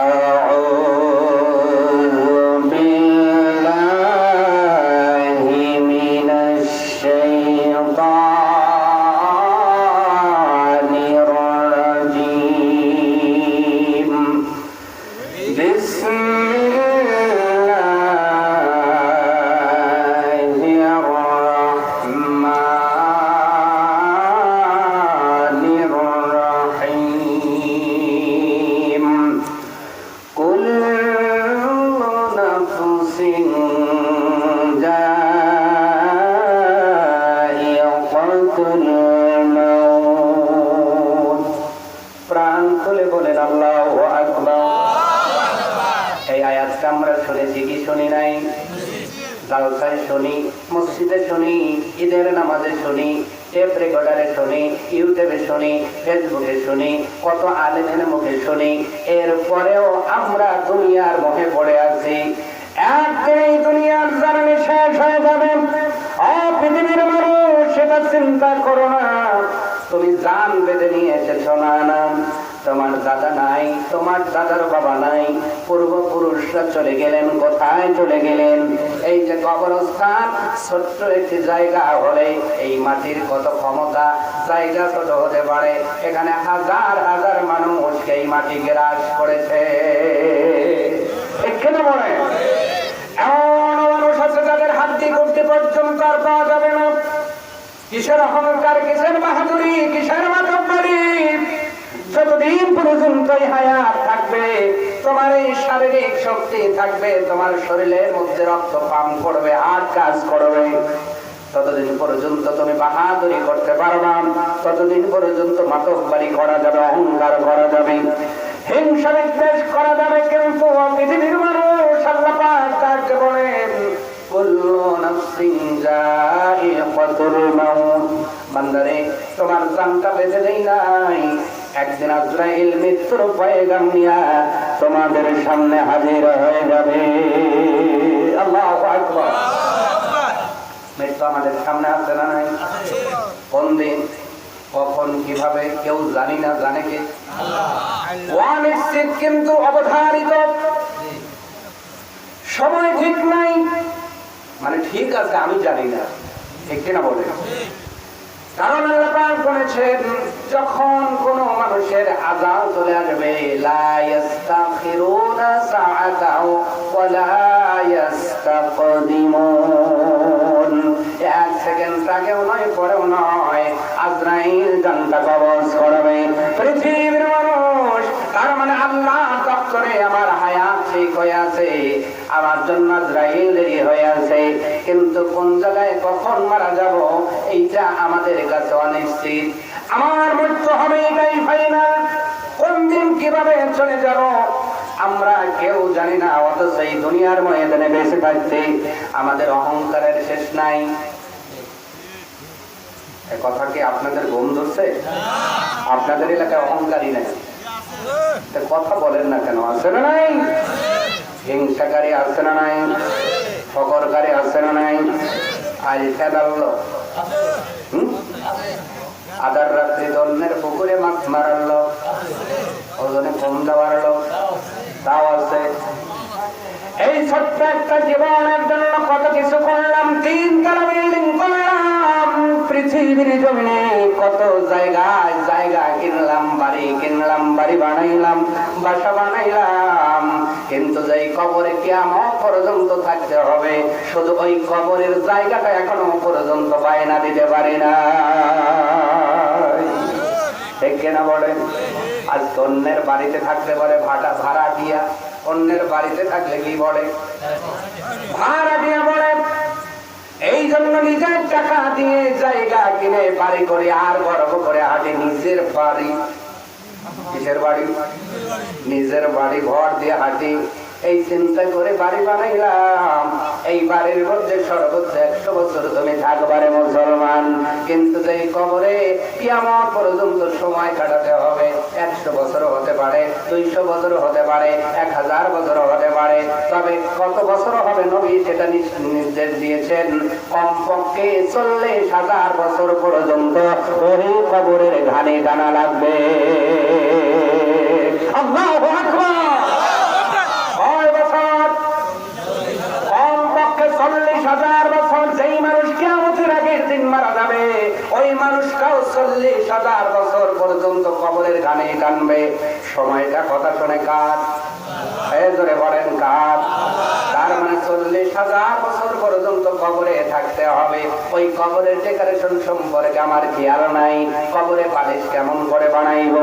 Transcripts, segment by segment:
أعوذ প্রাণ খুলে বলেন আল্লাহ এই আয়াতটা আমরা শুনেছি, কি শুনি নাই? জালসায় শুনি, মসজিদে শুনি, ঈদের নামাজে শুনি, টেপ রেকর্ডারে শুনি, ইউটিউবে শুনি, ফেসবুকে শুনি, কত আলেমের মুখে শুনি। এরপরেও আমরা দুনিয়ার মুখে পড়ে আছি। একদিন দুনিয়ার জানানি শেষ হয়ে যাবে। পৃথিবীর মানুষ সেটা চিন্তা করো না। তুমি জান বেঁধে নিয়ে না না। তোমার দাদা নাই, তোমার দাদার বাবা নাই। পূর্বপুরুষরা চলে গেলেন, কোথায় চলে গেলেন? এই যে কবরস্থান, ছোট্ট একটি জায়গা হলে এই মাটির কত ক্ষমতা, জায়গা ছোট হতে পারে? এখানে হাজার হাজার মানুষ এই মাটি গ্রাস করেছে। এখানে মনে এমন মানুষ আছে যাদের দিয়ে করতে পর্যন্ত আর পাওয়া যাবে না। কিসের অহংকার, কিসের বাহাদুরি, কিসের মাতব্বরি? যতদিন পর্যন্ত থাকবে, তোমার এই শারীরিক শক্তি থাকবে, তোমার শরীরের মধ্যে রক্ত পাম করবে, হাত কাজ করবে। ততদিন পর্যন্ত তুমি বাহাদুরি করতে পারবা ততদিন পর্যন্ত মাতব্বারি করা যাবে, অহংকার করা যাবে। হিংসা বিদ্বেষ তোমাদের সামনে হাজির হয়ে যাবে। মৃত্যু আমাদের সামনে আছে না নাই? কোন দিন? কখন? কীভাবে? কেউ জানি না, জানে কে? অনিশ্চিত কিন্তু অবধারিত। সময় ঠিক নাই। মানে ঠিক আছে, আমি জানি না। ঠিক কিনা বলে? কারণ আল্লাহ যখন কোন মানুষের আজাল চলে আসবে, লা ইস্তাখিরুনা সাআতাও ওয়া লা কিন্তু কোন জায়গায় কখন মারা যাব, এইটা আমাদের কাছে অনিশ্চিত। আমার মৃত্যু হবে এটাই ফাইনাল কোন দিন কীভাবে চলে যাব, আমরা কেউ জানি না, অথচ এই দুনিয়ার ময়দানে বেঁচে থাকতে আমাদের অহংকারের শেষ নাই। কথা কি আপনাদের ঘুম ধরছে? আপনাদের এলাকায় অহংকারী নাই? কথা বলেন না কেন, আছে না নাই? হিংসাকারী আছে না নাই? ফকরকারী আছে না নাই? আজ খেদাল আদার রাত্রি অন্যের পুকুরে মাছ মারাল। ওজনে কম দেওয়ার তাও আছে। এই ছোট্ট একটা জীবনের জন্য কত কিছু করলাম, তিন তলা বিল্ডিং করলাম, পৃথিবীর জমিনে কত জায়গায় জায়গা কিনলাম, বাড়ি কিনলাম, বাড়ি বানাইলাম, বাসা বানাইলাম যেই কবরে কেমন পর্যন্ত থাকতে হবে। শুধু ওই কবরের জায়গাটা এখনও পর্যন্ত বায়না দিতে পারি না ঠিক কিনা বলেন? আজ অন্যের বাড়িতে থাকলে বলে ভাড়া ভাড়া দিয়া। অন্যের বাড়িতে থাকলে কি বলে? ভাড়া দিয়া বলে। এই জন্য নিজের টাকা দিয়ে জায়গা কিনে বাড়ি করে আর গর্ব করে হাটে নিজের বাড়ি। কিসের বাড়ি? নিজের বাড়ি ঘর দিয়ে হাঁটি। এই চিন্তা করে বাড়ি বানাইলাম। এই বাড়ির মধ্যে সর্বোচ্চ একশো বছর তুমি থাকবারে মুসলমান। কিন্তু এই কবরে কিয়ামত পর্যন্ত সময় কাটাতে হবে, একশো বছর হতে পারে, দুইশো বছর হতে পারে, এক হাজার বছর হতে পারে। তবে কত বছর হবে নবী সেটা নির্দেশ দিয়েছেন? কমপক্ষে চল্লিশ হাজার বছর পর্যন্ত ওই কবরের ঘানে টানা লাগবে। আল্লাহু আকবার! ওই মানুষটাও চল্লিশ হাজার বছর পর্যন্ত কবরের গানে কানবে। সময়টা কথা শুনে কাজ ধরে বলেন কাজ তার মানে চল্লিশ হাজার বছর পর্যন্ত কবরে থাকতে হবে। ওই কবরের ডেকোরেশন সম্পর্কে আমার খেয়াল নাই। কবরে বালিশ কেমন করে বানাইব?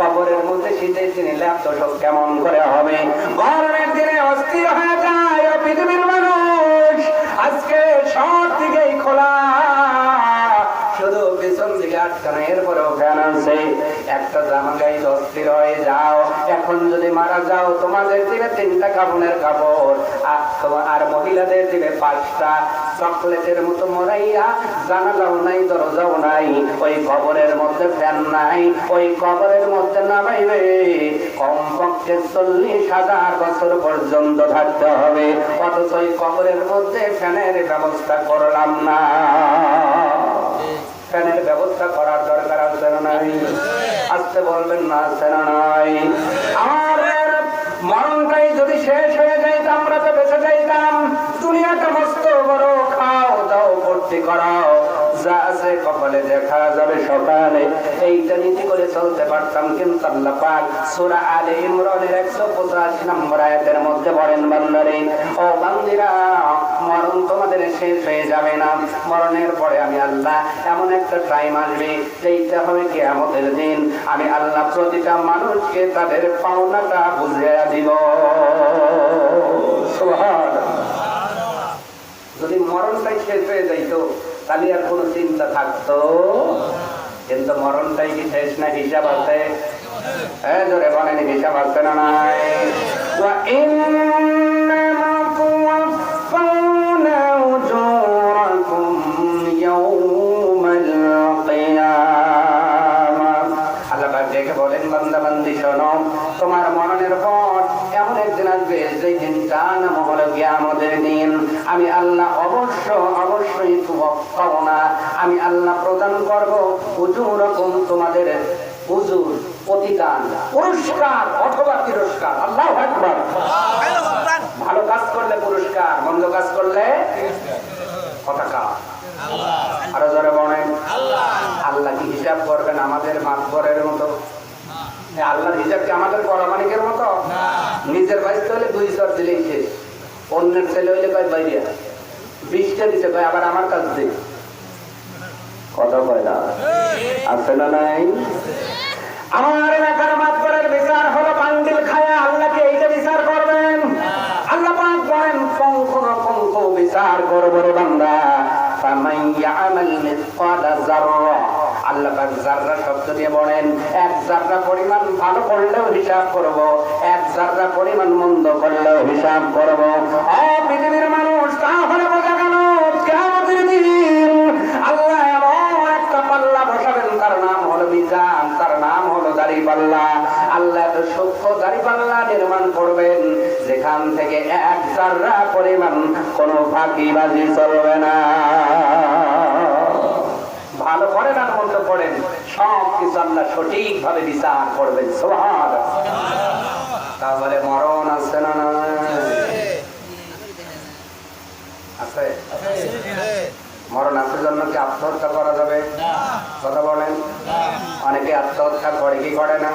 কবরের মধ্যে শীতে তিনি ল্যাপটপ কেমন করে হবে? গরমের দিনে অস্থির হয়ে যায় পৃথিবীর মানুষ। আজকে সব দিকেই খোলা দিকে এরপরেও আছে একটা জামা গায়ে অস্থির হয়ে, যাও। এখন যদি মারা যাও, তোমাদের দিবে তিনটা কাপড়ের কাপড়। আর মহিলাদের দিবে পাঁচটা। চকলেটের মতো মরাইয়া জানালাও নাই, দরজাও নাই। ওই কবরের মধ্যে ফ্যান নাই, ওই কবরের মধ্যে নামাইবে। কমপক্ষে চল্লিশ হাজার বছর পর্যন্ত থাকতে হবে। অথচ ওই কবরের মধ্যে ফ্যানের ব্যবস্থা করলাম না। ফ্যানের ব্যবস্থা করার দরকার আছে না নাই। আসতে বলবেন না, আছে না নাই। আমাদের মরণটাই যদি শেষ হয়ে যাইতাম আমরা তো বেঁচে যাইতাম। দুনিয়াটা মস্ত বড়, খাও, দাও ভর্তি করাও যা আছে কপালে দেখা যাবে সকালে। এইটা নীতি করে চলতে পারতাম কিন্তু আল্লাহ পাক সূরা আলে ইমরানের 185 নম্বর আয়াতের মধ্যে বলেন, বান্দারে, ও বান্দিরা, মরণ তোমাদের শেষ হয়ে যাবে না। মরণের পরে আমি আল্লাহ এমন একটা টাইম আসবে, যেইটা হবে কিয়ামতের দিন। আমি আল্লাহ প্রতিটা মানুষকে তাদের পাওনাটা বুঝিয়ে দিব সুবহানাল্লাহ যদি মরণটাই শেষ হয়ে যাইত, তাহলে আর কোন চিন্তা থাকতো? কিন্তু মরণটাই কি শেষ না হিসাব আছে? হ্যাঁ জোরে বলেন, হিসাব আছে না নাই? তোমার মরণের পর এমন একদিন আসবে যেই দিনটা নাম হলো গিয়া আমাদের নিয়ে আমি আল্লাহ অবশ্য অবশ্যই পাবো না। আমি আল্লাহ প্রদান করব উজুর রকম তোমাদের উজুর প্রতিদান পুরস্কার অথবা তিরস্কার। আল্লাহ ভালো কাজ করলে পুরস্কার, মন্দ কাজ করলে পতাকা। আরও জোরে বলেন। আল্লাহ কি হিসাব করবেন আমাদের মাতবরের মতো? আল্লাহর হিসাব কি আমাদের পরামানিকের মতো? নিজের বাইসতে হলে দুই চর দিলেই শেষ। অন্যের ছেলে হইলে কয় বাইরে বিশটা দিতে কয়, আবার আমার কাছ দিয়ে কথা কয় না। আছে না নাই? আমার এলাকার বিচার হলো বান্ডিল খায়া আল্লাহকে এইটা বিচার করবেন। আল্লাহ পাক বলেন পঙ্খ পঙ্খ বিচার করব বান্দা? ফামান ইয়ামাল মিসকালা যাররা। আল্লাহ পাক যাররা শব্দ দিয়ে বলেন, এক যাররা পরিমাণ ভালো করলেও হিসাব করব, এক যাররা পরিমাণ মন্দ করলেও হিসাব করব। ও পৃথিবীর মানুষ, তাহলে বোঝা গেল, কিয়ামতের দিন আল্লাহ এমন একটা পাল্লা বসাবেন, তার নাম হলো মিজান, তার নাম হলো দাড়ি পাল্লা আল্লাহ এত সূক্ষ্ম দাড়ি পাল্লা নির্মাণ করবেন, যেখান থেকে এক জাররা পরিমাণ কোনো ফাঁকিবাজি চলবে না। ভালো করেন আর মন্দ করেন সব কিছু আল্লাহ সঠিক ভাবে বিচার করবেন। সোহার তাহলে মরণ আছে না না আছে? মরণ আসার জন্য কি আত্মহত্যা করা যাবে? কথা বলেন। অনেকে আত্মহত্যা করে কি করে না?